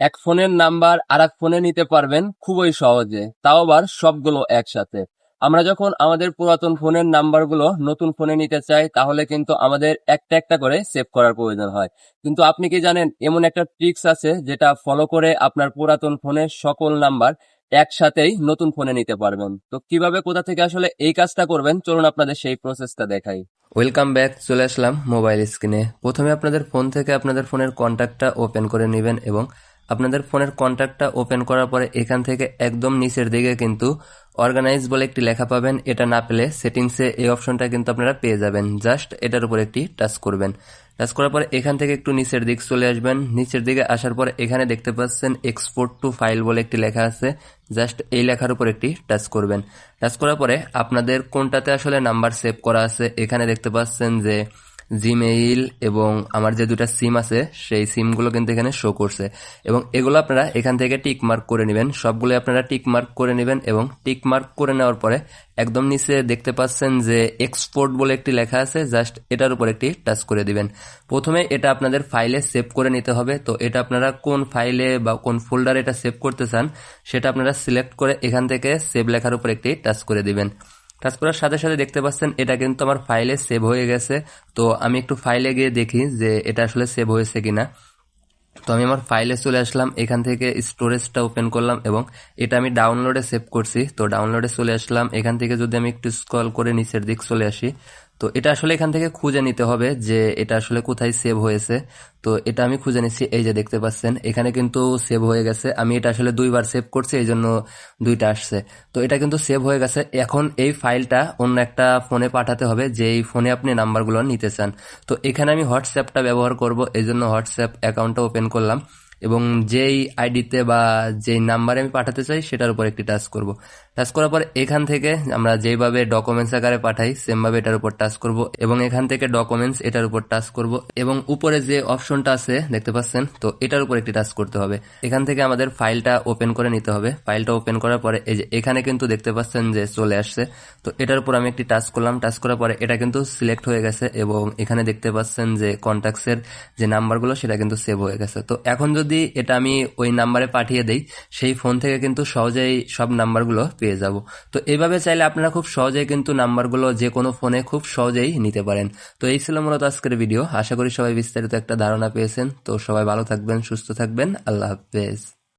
এক ফোনের নাম্বার আর এক ফোনে নিতে পারবেন খুবই সহজে, তাও আবার সবগুলো একসাথে। আমরা যখন আমাদের পুরাতন ফোনের নাম্বারগুলো নতুন ফোনে নিতে চাই, তাহলে কিন্তু আমাদের একটা একটা করে সেভ করার প্রয়োজন হয়। কিন্তু আপনি কি জানেন, এমন একটা ট্রিক্স আছে যেটা ফলো করে আপনার পুরাতন ফোনের সকল নাম্বার একসাথেই নতুন ফোনে নিতে পারবেন। তো কীভাবে কোথা থেকে আসলে এই কাজটা করবেন? চলুন আপনাদের সেই প্রসেসটা দেখাই। ওয়েলকাম ব্যাক চলে আসলাম মোবাইল স্ক্রিনে প্রথমে আপনাদের ফোন থেকে আপনাদের ফোনের কন্ট্যাক্টটা ওপেন করে নেবেন এবং আপনাদের ফোনের কন্ট্যাক্টটা ওপেন করার পরে এখান থেকে একদম নিচের দিকে কিন্তু অর্গানাইজ বলে একটি লেখা পাবেন। এটা না পেলে সেটিংসে এই অপশনটা কিন্তু আপনারা পেয়ে যাবেন। জাস্ট এটার উপর একটি টাচ করবেন। টাচ করার পরে এখান থেকে একটু নিচের দিক চলে আসবেন। নিচের দিকে আসার পরে এখানে দেখতে পাচ্ছেন এক্সপোর্ট টু ফাইল বলে একটি লেখা আছে। জাস্ট এই লেখার উপর একটি টাচ করবেন। টাচ করার পরে আপনাদের কোনটাতে আসলে নাম্বার সেভ করা আছে এখানে দেখতে পাচ্ছেন যে জিমেইল এবং আমার যে দুটা সিম আছে, সেই সিমগুলো কিন্তু এখানে শো করছে। এবং এগুলো আপনারা এখান থেকে টিক মার্ক করে নেবেন। সবগুলো আপনারা টিক মার্ক করে নেবেন এবং টিক মার্ক করে নেওয়ার পরে একদম নিচে দেখতে পাচ্ছেন যে এক্সপোর্ট বলে একটি লেখা আছে জাস্ট এটার উপর একটি টাচ করে দিবেন। প্রথমে এটা আপনাদের ফাইলে সেভ করে নিতে হবে। তো এটা আপনারা কোন ফাইলে বা কোন ফোল্ডারে এটা সেভ করতে চান, সেটা আপনারা সিলেক্ট করে এখান থেকে সেভ লেখার উপর একটি টাচ করে দিবেন। কাজ করার সাথে সাথে দেখতে পাচ্ছেন, এটা কিন্তু আমার ফাইলে সেভ হয়ে গেছে। তো আমি একটু ফাইলে গিয়ে দেখি যে এটা আসলে সেভ হয়েছে কিনা। তো আমি আমার ফাইলে চলে আসলাম, এখান থেকে স্টোরেজটা ওপেন করলাম এবং এটা আমি ডাউনলোডে সেভ করছি। তো ডাউনলোডে চলে আসলাম, এখান থেকে যদি আমি একটু স্ক্রল করে নিচের দিক চলে আসি তো এটা আসলে এখান থেকে খুঁজে নিতে হবে যে এটা আসলে কোথায় সেভ হয়েছে। তো এটা আমি খুঁজে নিচ্ছি, এই যে দেখতে পাচ্ছেন, এখানে কিন্তু সেভ হয়ে গেছে। আমি এটা আসলে দুইবার সেভ করছি, এই জন্য দুইটা আসছে। তো এটা কিন্তু সেভ হয়ে গেছে। এখন এই ফাইলটা অন্য একটা ফোনে পাঠাতে হবে, যেই ফোনে আপনি নাম্বারগুলো নিতে চান। তো এখানে আমি হোয়াটসঅ্যাপটা ব্যবহার করব, এই জন্য হোয়াটসঅ্যাপ অ্যাকাউন্টটা ওপেন করলাম। এবং যেই আইডিতে বা যেই নাম্বারে আমি পাঠাতে চাই, সেটার উপর একটি টাচ করব। টাচ করার পর এখান থেকে আমরা যেভাবে ডকুমেন্টস আকারে পাঠাই, সেমভাবে এটার উপর টাচ করব এবং এখান থেকে ডকুমেন্টস এটার উপর টাচ করব এবং উপরে যে অপশনটা আছে, দেখতে পাচ্ছেন? তো এটার উপর একটি টাচ করতে হবে। এখান থেকে আমাদের ফাইলটা ওপেন করে নিতে হবে। ফাইলটা ওপেন করার পরে এই যে এখানে কিন্তু দেখতে পাচ্ছেন যে চলে আসছে। তো এটার উপর আমি একটি টাচ করলাম। টাচ করার পরে এটা কিন্তু সিলেক্ট হয়ে গেছে এবং এখানে দেখতে পাচ্ছেন যে কন্ট্যাক্টসের যে নাম্বারগুলো, সেটা কিন্তু সেভ হয়ে গেছে। তো এখন যদি এটা আমি ওই নাম্বারে পাঠিয়ে দেই, সেই ফোন থেকে কিন্তু সহজেই সব নাম্বারগুলো পেয়ে যাব। তো এভাবে চাইলে আপনারা খুব সহজেই কিন্তু নাম্বারগুলো যে কোনো ফোনে খুব সহজেই নিতে পারেন। তো এই ছিল মূলত আজকের ভিডিও আশা করি সবাই বিস্তারিত একটা ধারণা পেয়েছেন। তো সবাই ভালো থাকবেন, সুস্থ থাকবেন। আল্লাহ হাফেজ।